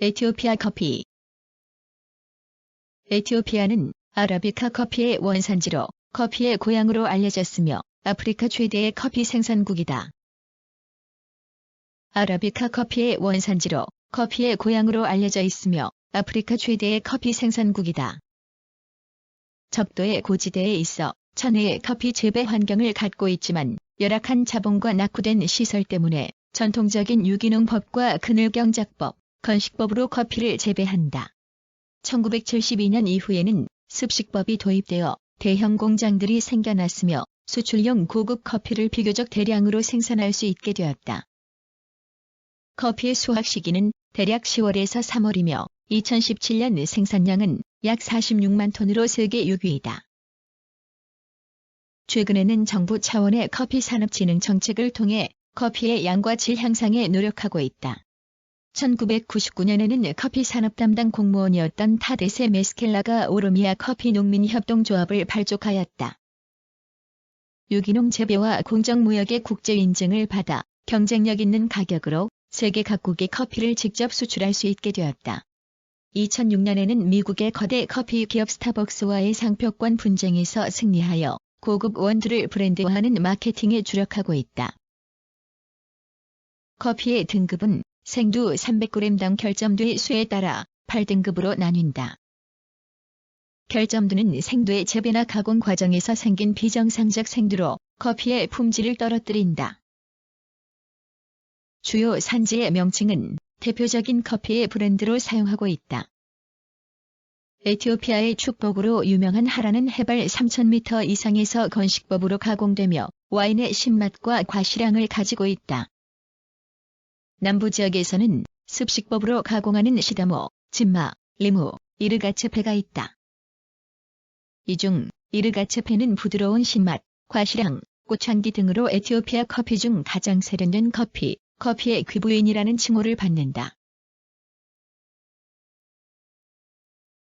에티오피아 커피 에티오피아는 아라비카 커피의 원산지로 커피의 고향으로 알려졌으며 아프리카 최대의 커피 생산국이다. 아라비카 커피의 원산지로 커피의 고향으로 알려져 있으며 아프리카 최대의 커피 생산국이다. 적도의 고지대에 있어 천혜의 커피 재배 환경을 갖고 있지만 열악한 자본과 낙후된 시설 때문에 전통적인 유기농법과 그늘경작법, 건식법으로 커피를 재배한다. 1972년 이후에는 습식법이 도입되어 대형 공장들이 생겨났으며 수출용 고급 커피를 비교적 대량으로 생산할 수 있게 되었다. 커피의 수확 시기는 대략 10월에서 3월이며 2017년 생산량은 약 46만 톤으로 세계 6위이다. 최근에는 정부 차원의 커피 산업 진흥 정책을 통해 커피의 양과 질 향상에 노력하고 있다. 1999년에는 커피 산업 담당 공무원이었던 타데세 메스켈라가 오로미아 커피 농민 협동조합을 발족하였다. 유기농 재배와 공정무역의 국제 인증을 받아 경쟁력 있는 가격으로 세계 각국의 커피를 직접 수출할 수 있게 되었다. 2006년에는 미국의 거대 커피 기업 스타벅스와의 상표권 분쟁에서 승리하여 고급 원두를 브랜드화하는 마케팅에 주력하고 있다. 커피의 등급은 생두 300g당 결점두의 수에 따라 8등급으로 나뉜다. 결점두는 생두의 재배나 가공 과정에서 생긴 비정상적 생두로 커피의 품질을 떨어뜨린다. 주요 산지의 명칭은 대표적인 커피의 브랜드로 사용하고 있다. 에티오피아의 축복으로 유명한 하라는 해발 3,000m 이상에서 건식법으로 가공되며 와인의 신맛과 과실향을 가지고 있다. 남부 지역에서는 습식법으로 가공하는 시다모, 진마, 리무, 이르가츠페가 있다. 이 중 이르가츠페는 부드러운 신맛, 과실향, 꽃향기 등으로 에티오피아 커피 중 가장 세련된 커피, 커피의 귀부인이라는 칭호를 받는다.